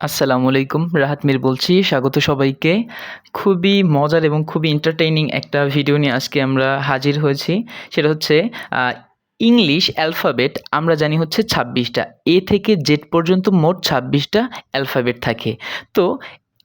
আসসালামু আলাইকুম, রাহাত মির বলছি। স্বাগত সবাইকে। খুবই মজার এবং খুবই এন্টারটেইনিং একটা ভিডিও নিয়ে আজকে আমরা হাজির হয়েছি। সেটা হচ্ছে ইংলিশ অ্যালফাবেট আমরা জানি হচ্ছে ছাব্বিশটা। এ থেকে জেড পর্যন্ত মোট ছাব্বিশটা অ্যালফাবেট থাকে। তো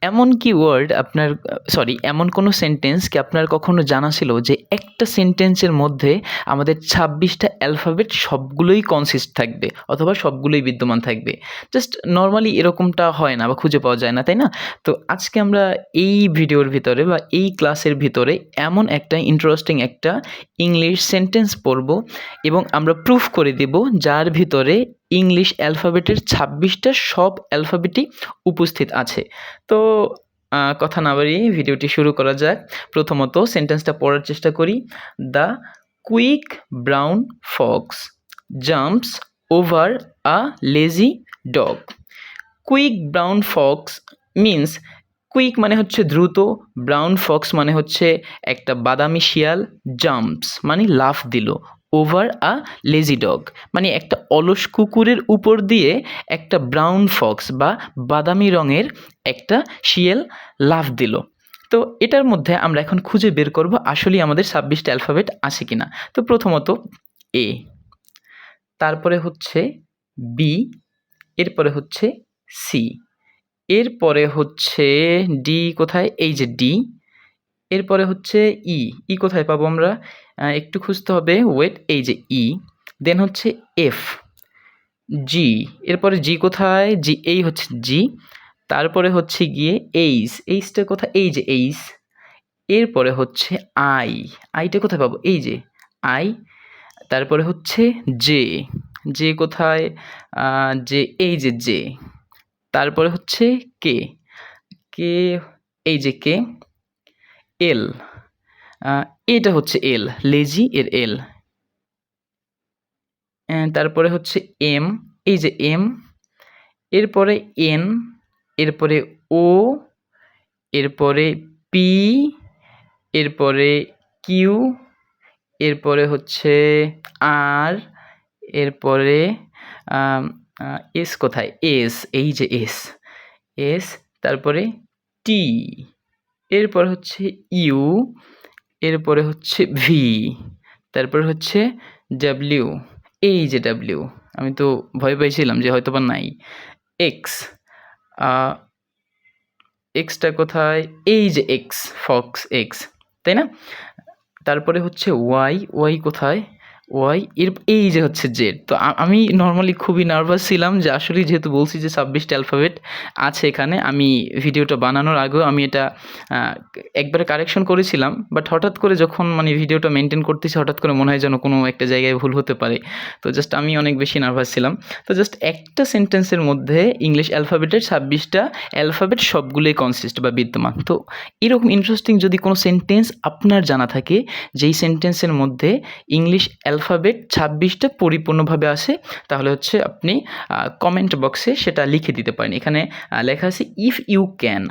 এমন কি ওয়ার্ড আপনার সরি এমন কোনো সেন্টেন্স কি আপনার কখনো জানা ছিল যে একটা সেন্টেন্সের মধ্যে আমাদের ছাব্বিশটা অ্যালফাবেট সবগুলোই কনসিস্ট থাকবে, অথবা সবগুলোই বিদ্যমান থাকবে। জাস্ট নর্মালি এরকমটা হয় না বা খুঁজে পাওয়া যায় না, তাই না? তো আজকে আমরা এই ভিডিওর ভিতরে বা এই ক্লাসের ভিতরে এমন একটা ইন্টারেস্টিং একটা ইংলিশ সেন্টেন্স পড়ব এবং আমরা প্রুফ করে দেব যার ভিতরে ইংলিশ অ্যালফাবেটের ছাব্বিশটা সব অ্যালফাবেটই উপস্থিত আছে। তো কথা না বাড়িয়ে ভিডিওটি শুরু করা যাক। প্রথমত সেন্টেন্সটা পড়ার চেষ্টা করি। The quick brown fox jumps over a lazy dog quick brown fox means quick মানে হচ্ছে দ্রুত ব্রাউন ফক্স মানে হচ্ছে একটা বাদামি শিয়াল জাম্পস মানে লাফ দিল। ওভার আ লেজি ডগ মানে একটা অলস কুকুরের উপর দিয়ে একটা ব্রাউন ফক্স বা বাদামি রঙের একটা শিয়াল লাফ দিল। তো এটার মধ্যে আমরা এখন খুঁজে বের করব আসলেই আমাদের ছাব্বিশটা অ্যালফাবেট আছে কি না তো প্রথমত এ তারপরে হচ্ছে বি এরপরে হচ্ছে সি এরপরে হচ্ছে ডি কোথায়? এই যে ডি এরপরে হচ্ছে ই ই কোথায় পাবো আমরা? একটু খুঁজতে হবে ওয়েট এই যে ই দেন হচ্ছে এফ, জি, এরপরে জি কোথায়? জি, এই হচ্ছে জি, তারপরে হচ্ছে গিয়ে এইস এইসটা কোথায়? এই যে এইস এরপরে হচ্ছে আই, আইটা কোথায় পাবো? এই যে আই, তারপরে হচ্ছে জে জে কোথায়? যে এই যে জে, তারপরে হচ্ছে কে কে, এই যে কে এল। এটা হচ্ছে এল, লেজি এর এল। তারপরে হচ্ছে এম, এই যে এম, এরপরে এন, এরপরে ও, এরপরে পি, এরপরে কিউ, এরপরে হচ্ছে আর, এরপরে এস কোথায়? এস, এই যে এস। এস, তারপরে টি। এরপর হচ্ছে ইউ, এরপরে হচ্ছে ভি, তারপরে হচ্ছে ডাব্লিউ, এই যে ডাব্লিউ, আমি তো ভয় পাইছিলাম যে হয়তো বা নাই। এক্স এক্সটা কোথায়? এই যে এক্স, ফক্স এক্স, তাই না? তারপরে হচ্ছে ওয়াই ওয়াই কোথায়? ওয়াই এর এই যে হচ্ছে জেড তো আমি নর্মালি খুবই নার্ভাস ছিলাম যে আসলে যেহেতু বলছি যে ছাব্বিশটা অ্যালফাবেট আছে এখানে, আমি ভিডিওটা বানানোর আগেও আমি এটা একবারে কারেকশন করেছিলাম বাট হঠাৎ করে যখন মানে ভিডিওটা মেনটেন করতেছি, হঠাৎ করে মনে হয় যেন কোনো একটা জায়গায় ভুল হতে পারে। তো জাস্ট আমি অনেক বেশি নার্ভাস ছিলাম। তো জাস্ট একটা সেন্টেন্সের মধ্যে ইংলিশ অ্যালফাবেটের ছাব্বিশটা অ্যালফাবেট সবগুলোই কনসিস্ট বা বিদ্যমান। তো এরকম ইন্টারেস্টিং যদি কোনো সেন্টেন্স আপনার জানা থাকে, যেই সেন্টেন্সের মধ্যে ইংলিশ অ্যালফাবেট ছাব্বিশটা পরিপূর্ণভাবে আসে, তাহলে হচ্ছে আপনি কমেন্ট বক্সে সেটা লিখে দিতে পারেন। এখানে লেখা আছে ইফ ইউ ক্যান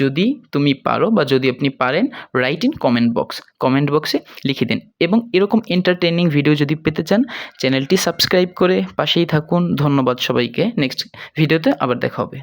যদি তুমি পারো বা যদি আপনি পারেন write in comment box comment বক্সে লিখে দিন। এবং এরকম এন্টারটেনিং ভিডিও যদি পেতে চান চ্যানেলটি সাবস্ক্রাইব করে পাশেই থাকুন। ধন্যবাদ সবাইকে। নেক্সট ভিডিওতে আবার দেখা হবে।